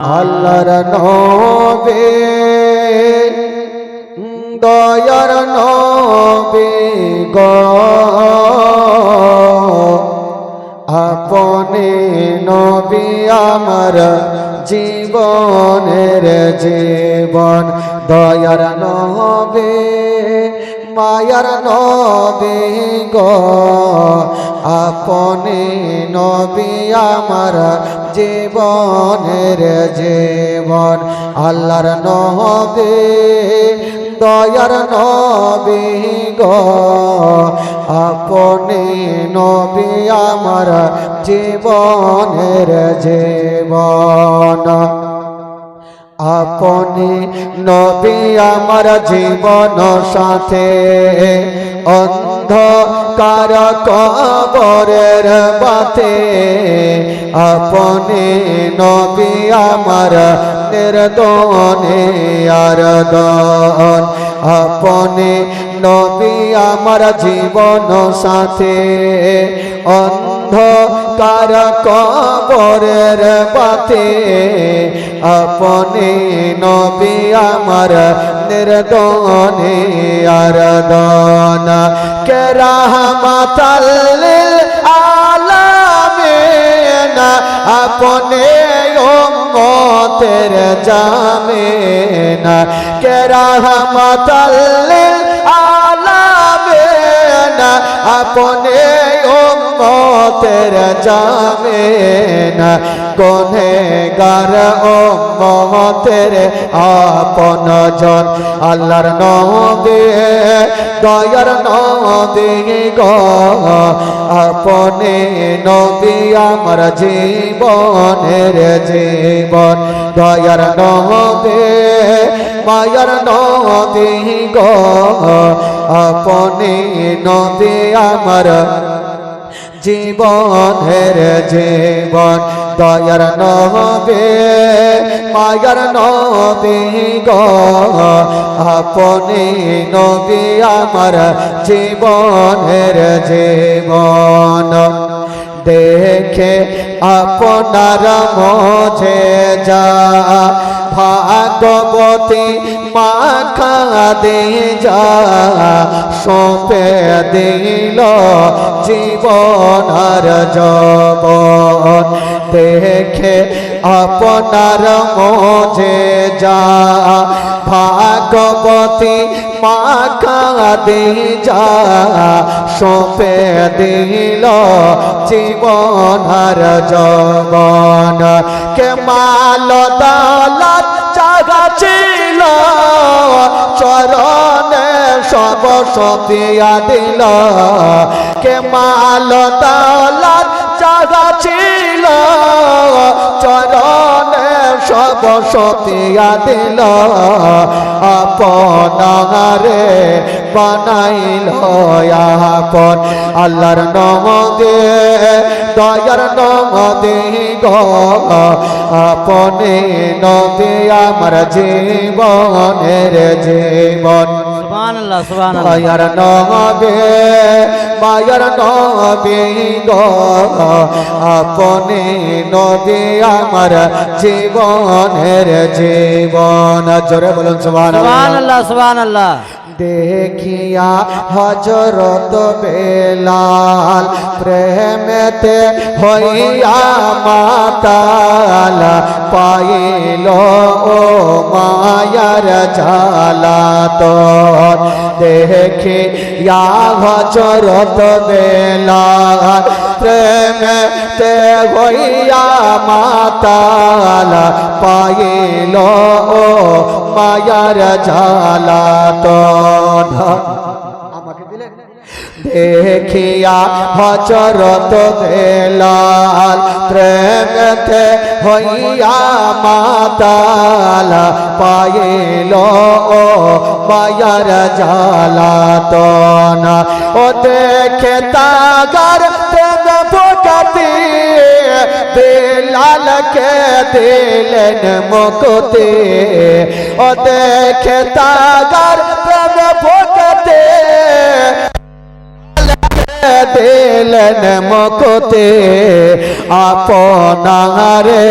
আল্লাহর নবে দয়ার নবে গ। আপনে নবী আমার জীবনের জীবন দয়ার নবে। মায়ার নবে গ। আপনে নবী আমার জীবনের জীবন। আল্লাহর নবে, দয়ার নবী গ। আপনে নবী আমার জীবনের জীবন। আপনি নবী আমার জীবন সাথে। অন্ধকার কবরের বাতে আপনি নবী আমার নির্দনে আর দন। আপনি নবী আমার জীবন সাথে। অন্ধকার কবরের বাতে আপনি নবী আমার নির্দনে আর দন কে রাহমাতাল্লিল আলামিন? আপনি উম্মতের জামিন। কে রাহমাতাল্লিল আলামিন? আপনি উম্মতের জামিন গুনেগার উম্মতের আপন জন। আল্লাহর নবী, দয়ার নবী গো, আপনি নবী আমার জীবনের জীবন। দয়ার নবী, মায়ার নবী গো, আপনি নবী আমার জীবনের জীবন, দয়ার নবে, মায়ার নবী গো। আপনি নবী, আমার জীবন হের জীবন। দেখে আপনার মঝে যা। ভাগবতী মাখা দে যা, সপে দিল জীবন আর জবন দেখে আপনার মঝে যা, ভাগবতী মাখা দে যা, সপে দিল জীবন আর জবন কে মাল দালাত জাগা ছিল চরণে সব সতিয়া দিল। কে মাল দালাত জাগা ছিল, চরণে সব সতিয়া দিল আপনারে বানাইল আপন আল্লাহর নমদে দয়ার নমদে গ আপনে নদে আমার জীবনের জীবন। মায়ার নবে মায়ার নবে আপনি নবে আমার জীবনের জীবন। জোরে বলুন সুবহানাল্লাহ। সুবহানাল্লাহ সুবহানাল্লাহ। দেখিয়া হজরত বেলাল প্রেমেতে হইয়া মাতাল পাইল ও মায়ার জালাত দেখিয়া হজরত বেলাল প্রেমেতে হইয়া মাতাল পাইল, ও মায়ার জালাতন আমাকে দিলেন? দেখিয়া হজরত বেলাল প্রেমতে হইয়া মাতাল পাইল, ও মায়ার জালাতন ও দেখে তাগার প্রেম ফোকাতি বেলালকে দিলেন মকতে। ও দেখে তাগার প্রেম পোকাতে দিলেন মকতে। আপনারে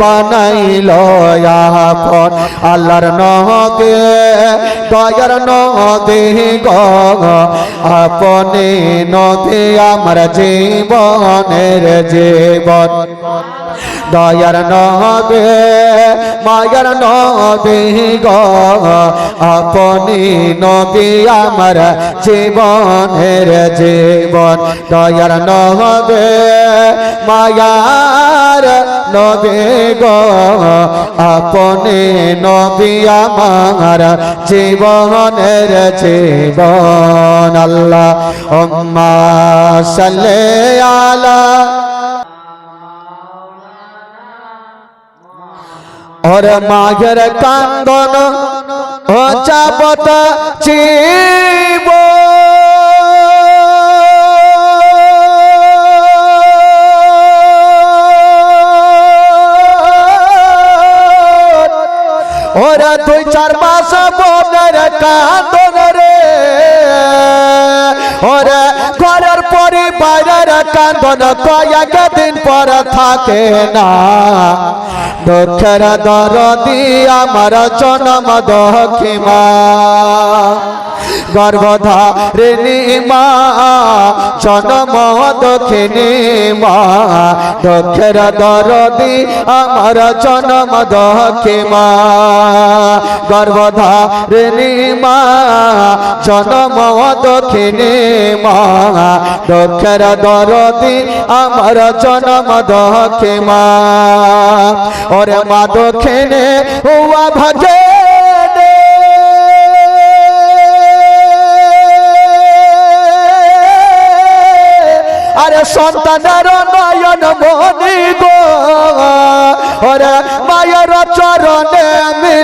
বানাইল আপন আল্লাহর নবে, দয়ার নবে গ। আপনে নবে আমার জীবনের জীবন। দয়ার নবে, মায়ার নবে গ। আপনি নবী আমার জীবনের জীবন। দয়ার নবে মায়ার নবে গ, আপনি নবী আমার জীবনের জীবন আল্লাহ, উম্মা সাল্লে আলা ওর মাঘের কান্দন ও চাপত চিব ওরা দুই চার মাস বোনের কাঁদন রে। ওরা ঘরের পরিবারের কান্দন কয়েক দিন পর থাকে না। দুঃখের দর দিয়ে আমার জনম দক্ষিমা গর্ভধারিণী মা, জনম দক্ষিণী মা, দুঃখের দরদি আমার জনম দক্ষে দক্ষিমা গর্ভধারিণী মা, জনম দক্ষিণী মা, দুঃখের দরদি আমার জনম দক্ষিমা ওরে মা দক্ষিণে হুয়া ভাগে আরে সন্তানের নয়ন মনি গো ওরে মায়ের চরণে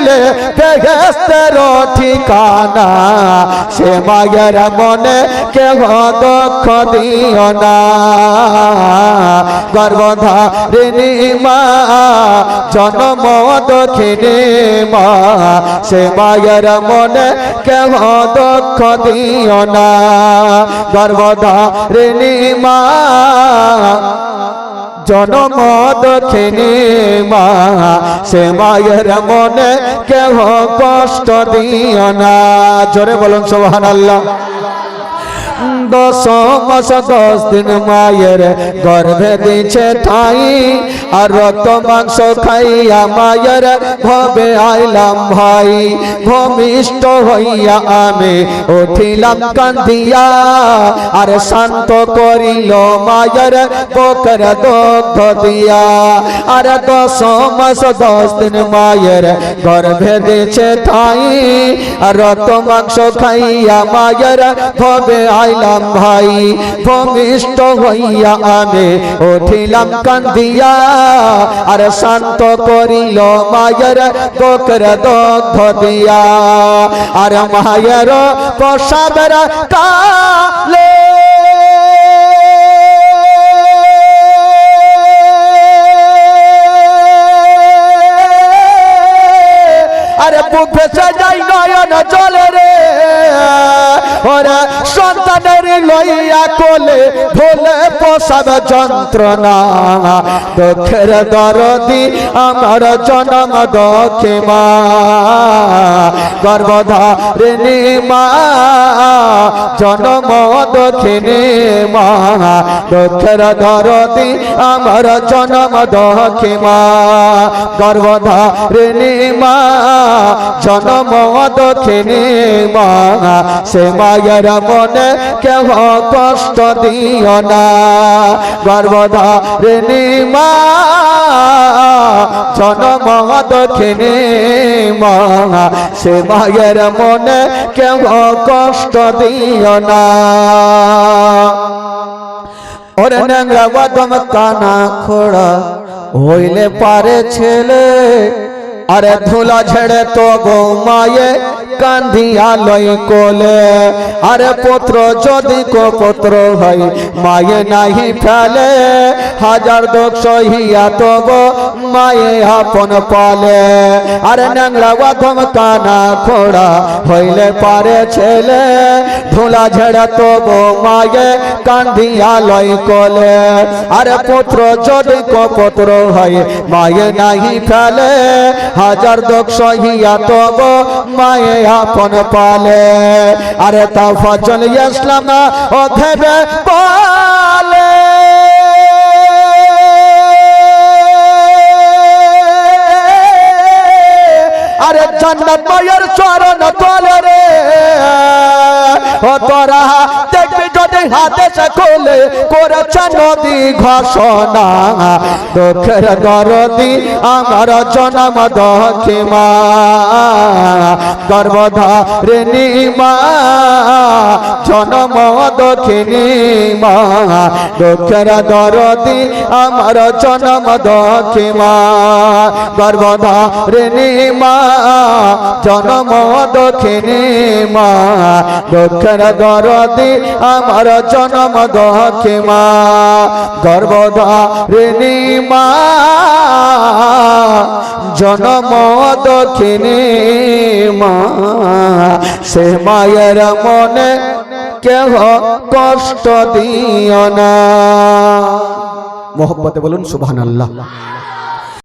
মিলে বেহেস্তের ঠিকানা। সে মায়ের মনে কেহ দুঃখ দিও না। গর্ভধারিণী মা, জন্ম দক্ষিণী মা, সে মায়ের মনে কেহ দুঃখ দিও না। গর্ভধারিণী মা জনম দক্ষিণী মা সে মায়ের মনে কেহ কষ্ট দিও না। জোরে বলুন সোহান আল্লাহ দশ মাস দশ দিন মায়ের গর্ভে দিছে ঠাই আর রক্ত মাংস খাইয়া মায়ের ভবে আইলাম ভাই। ভূমিষ্ঠ হইয়া আমি উঠিলাম কান্দিয়া, আর শান্ত করিল মায়ের পোকর দগ্ধ দিয়া। আর দশ মাস, দশ দিন মায়ের গর্ভে দিছে ঠাই। আর রক্ত মাংস খাইয়া মায়ের ভবে আইলাম ভাই। ভূমিষ্ঠ হইয়া আমি উঠিলাম কান্দিয়া আর শান্ত করিল মায়ের বকর দগ্ধ দিয়া। আর মায়ের প্রসাদের কালে আরে বুক ভেসে নয়ন রে ওরে সন্তানের লইয়া কোলে ভোলে পোষাব যন্ত্রণা। দুঃখের দরদি আমার জনম দক্ষে মা গর্ভধারিণী মা, জনম দক্ষিণী মা, দুঃখের দরদি আমার জনম দক্ষে মা গর্ভধারিণী মা, জনম দক্ষিণী মা, সে মায়ের মনে কেহ কষ্ট দিও না গর্ভধারিণী মা, জনম দক্ষিণী মা সে মায়ের মনে কেউ কষ্ট দিও না। ওরে ন্যাংরা বাদম কানা খোড়া হইলে পারে ছেলে, আরে ধুলা ঝেড়ে তো গো মায়ে কান্ধিয়া লই কোলে। আরে পুত্র, যদি হয়, মায়ে নাহি ফেলে। হাজার দোষ সহিয়া তো গো মায়ে আপন পালে। আরে বাধম কানা খোড়া হইলে পারে ছেলে। ধুলা ঝেড়ে তো গো মায়ে কান্ধিয়া লই কোলে। আরে পুত্র, যদি পুত্র হয়, মায়ে নাহি ফেলে। হাজার দোষ সহিয়া তো গো মায়ে আপন পালে। আরে তা ফজল ইসলাম ভেবে পালে। আরে জান্নাত মায়ের চরণ তলে রে। ও তোরা দেখবি যদি হাতে সে খোলে করেছে নদী ঘোষণা। দুঃখের দরদি আমার জনম দক্ষিমা। গর্ভধারিণী মা, জনম দক্ষিণী মা। দুঃখের দরদি আমার জনম দক্ষিমা। গর্ভধারিণী মা জনম দক্ষিণী মা, দুঃখের দরদি আমার জনম দক্ষিমা গর্ভধারিণী মা, জনম দক্ষিণী মা, সে মায়ের মনে কেহ কষ্ট দিও না। মোহব্বতে বলুন, সুবহানাল্লাহ।